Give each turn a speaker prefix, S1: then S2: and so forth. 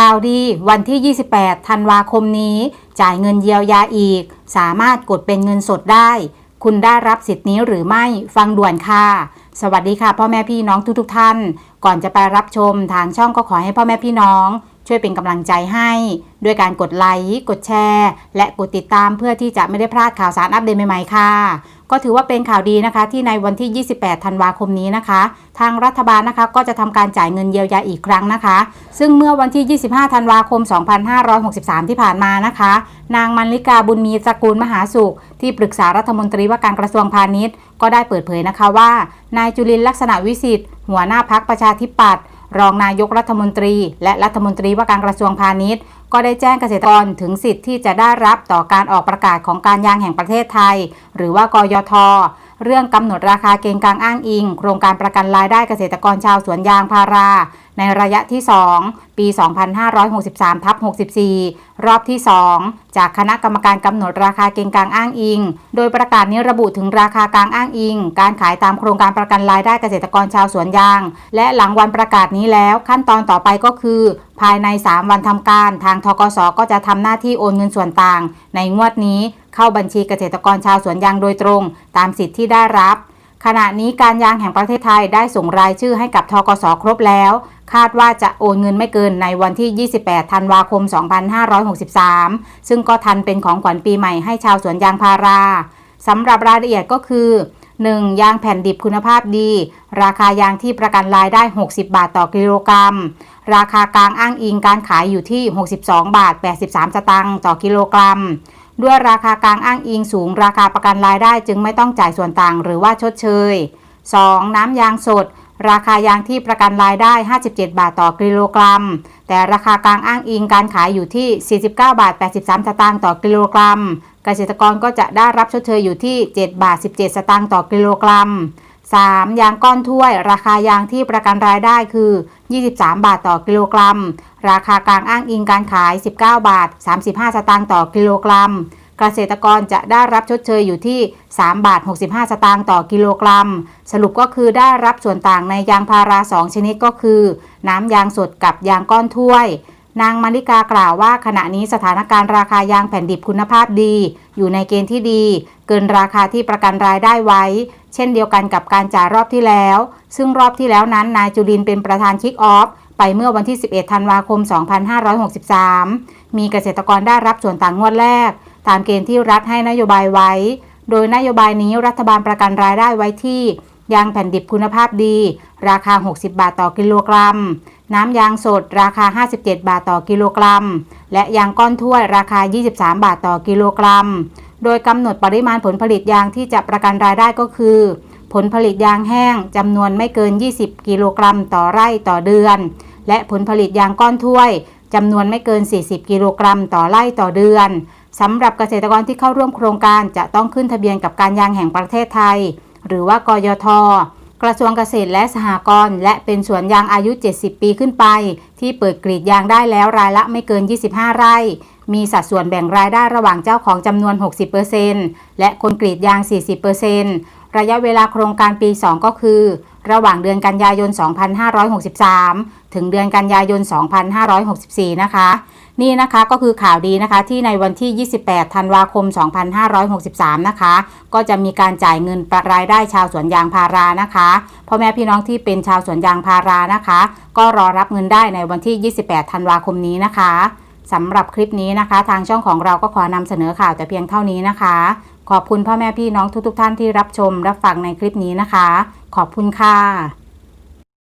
S1: ข่าวดีวันที่ 28 ธันวาคมนี้ จ่ายเงินเยียวยาอีก สามารถกดเป็นเงินสดได้ คุณได้รับสิทธิ์นี้หรือไม่ฟังด่วนค่ะ สวัสดีค่ะ พ่อแม่พี่น้องทุกๆทท่าน ก่อนจะไปรับชมทางช่องก็ขอให้พ่อแม่พี่น้อง ช่วยเป็นกำลังใจให้ ด้วยการกดไลค์กดแชร์ และกดติดตามเพื่อที่จะไม่ได้พลาดข่าวสารอัปเดตใหม่ๆค่ะ ก็ถือว่าเป็นข่าวดีนะคะที่ในวันที่ 28 ธันวาคมนี้นะคะ ทางรัฐบาลนะคะก็จะทำการจ่ายเงินเยียวยาอีกครั้งนะคะ ซึ่งเมื่อวันที่ 25 ธันวาคม 2563 ที่ผ่านมานะคะ นางมันลิกาบุญมีตระกูลมหาสุข ที่ปรึกษารัฐมนตรีว่าการกระทรวงพาณิชย์ ก็ได้เปิดเผยนะคะว่า นายจุลินลักษณะวิสิทธิ์หัวหน้าพักประชาธิปัตย์ รองนายกรัฐมนตรี และรัฐมนตรีว่าการกระทรวงพาณิชย์ ก็ได้แจ้งเกษตรกรถึงสิทธิ์ที่จะได้รับต่อการออกประกาศของการยางแห่งประเทศไทย หรือว่ากยท เรื่องกำหนดราคาเกณฑ์กลางอ้างอิง โครงการประกันรายได้เกษตรกรชาวสวนยางพารา ในระยะที่ 2 ปี 2563ทับ64 รอบที่ 2 จากคณะกรรมการกำหนดราคาเกณฑ์กลางอ้างอิง โดยประกาศนี้ระบุถึงราคากลางอ้างอิง การขายตามโครงการประกันรายได้เกษตรกรชาวสวนยาง และหลังวันประกาศนี้แล้ว ขั้นตอนต่อไปก็คือ ภายใน 3 วันทำการ ทางทกสก็จะทำหน้าที่โอนเงินส่วนต่าง ในงวดนี้ เข้าบัญชีเกษตรกรชาวสวนยางโดยตรง ตามสิทธิ์ที่ได้รับ ขณะนี้การยางแห่งประเทศไทยได้ส่งรายชื่อให้กับทกสครบแล้ว คาดว่าจะโอนเงินไม่เกินในวันที่ 28 ธันวาคม 2563 ซึ่งก็ทันเป็นของขวัญปีใหม่ให้ชาวสวนยางพาราสำหรับรายละเอียดก็คือ 1. ยางแผ่นดิบคุณภาพดี ราคายางที่ประกันรายได้ 60 บาทต่อกิโลกรัม ราคากลางอ้างอิงการขายอยู่ที่ 62 บาท 83 สตางค์ต่อกิโลกรัม ด้วยราคากลางอ้างอิงสูง ราคาประกันรายได้จึงไม่ต้องจ่ายส่วนต่างหรือว่าชดเชย 2. น้ำยางสด ราคายางที่ประกันรายได้ 57 บาทต่อกิโลกรัม แต่ราคากลางอ้างอิงการขายอยู่ที่ 49 บาท 83 สตางค์ต่อกิโลกรัม เกษตรกรก็จะได้รับชดเชยอยู่ที่ 7 บาท 17 สตางค์ต่อกิโลกรัม 3. ยางก้อนถ้วย ราคายางที่ประกันรายได้คือ 23 บาทต่อกิโลกรัม ราคากลางอ้างอิงการขาย 19 บาท 35 สตางค์ต่อกิโลกรัม เกษตรกรจะได้รับชดเชยอยู่ที่ 3 บาท 65 สตางค์ต่อกิโลกรัม สรุปก็คือได้รับส่วนต่างในยางพารา 2 ชนิดก็คือ น้ำยางสดกับยางก้อนถ้วย นางมาริกากล่าวว่าขณะนี้สถานการณ์ราคายางแผ่นดิบคุณภาพดี อยู่ในเกณฑ์ที่ดี เกินราคาที่ประกันรายได้ไว้ เช่นเดียวกันกับการจ่ายรอบที่แล้ว ซึ่งรอบที่แล้วนั้นนายจุลินเป็นประธานคิกออฟไปเมื่อวันที่ 11 ธันวาคม 2563 มีเกษตรกรได้รับส่วนต่างงวดแรก ตามเกณฑ์ที่รัฐให้นโยบายไว้ โดยนโยบายนี้รัฐบาลประกันรายได้ไว้ที่ ยางแผ่นดิบคุณภาพดี ราคา 60 บาทต่อกิโลกรัม น้ำยางสด ราคา 57 บาทต่อกิโลกรัม และยางก้อนถ้วยราคา 23 บาทต่อกิโลกรัม โดยกำหนดปริมาณผลผลิตยางที่จะประกันรายได้ก็คือ ผลผลิตยางแห้งจำนวนไม่เกิน 20 กิโลกรัมต่อไร่ต่อเดือน และผลผลิตยางก้อนถ้วยจำนวนไม่เกิน 40 กิโลกรัมต่อไร่ต่อเดือนสำหรับเกษตรกรที่เข้าร่วมโครงการจะต้องขึ้นทะเบียนกับการยางแห่งประเทศไทย หรือว่ากยท กระทรวงเกษตรและสหกรณ์และเป็นสวนยางอายุ 70 ปีขึ้นไป ที่เปิดกรีดยางได้แล้วรายละไม่เกิน 25 ไร่ มีสัดส่วนแบ่งรายได้ระหว่างเจ้าของจำนวน 60%และคนกรีดยาง 40%ระยะเวลาโครงการปี 2 ก็คือ ระหว่างเดือนกันยายน 2563 ถึงเดือนกันยายน 2564 นะคะ นี่นะคะก็คือข่าวดีนะคะที่ในวันที่ 28 ธันวาคม 2563 นะคะ ก็จะมีการจ่ายเงินประรายได้ชาวสวนยางพารานะคะพ่อแม่พี่น้องที่เป็นชาวสวนยางพารานะคะ ก็รอรับเงินได้ในวันที่ 28 ธันวาคมนี้นะคะสำหรับคลิปนี้นะคะ ทางช่องของเราก็ขอนำเสนอข่าวแต่เพียงเท่านี้นะคะ ขอบคุณพ่อแม่พี่น้องทุกๆทท่านที่รับชมรับฟังในคลิปนี้นะคะ ขอบคุณค่ะ